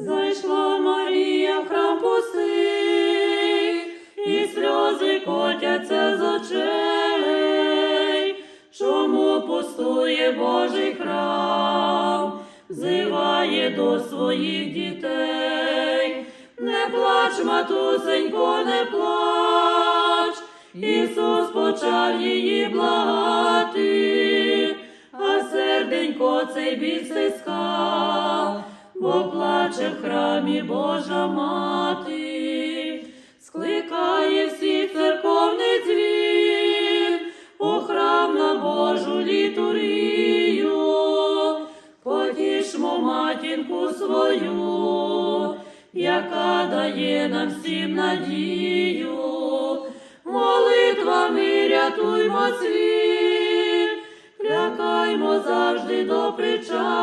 Зайшла Марія в храм пустий, і сльози котяться з очей. Чому пустує Божий храм, взиває до своїх дітей. Не плач, матусенько, не плач, Ісус почав її благати, а серденько цей біль стискав, плаче в храмі Божа мати, скликає всі церковний дзвін, у храм на Божу літурію, потішмо матінку свою, яка дає нам всім надію, молитвами рятуймо світ, клякаймо завжди до причастя,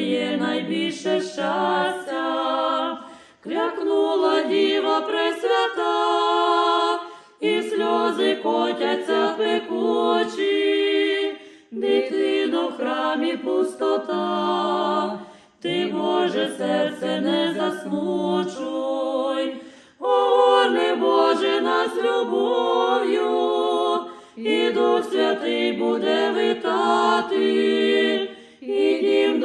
є найбільше щастя, клякнула діва пресвята, і сльози котяться пекучі, дитино в храмі пустота, ти, Боже, серце не засмучуй, огорни, Боже, нас любов'ю, і Дух Святий буде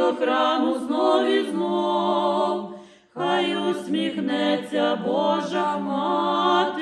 до храму знов і знов, хай усміхнеться Божа мати.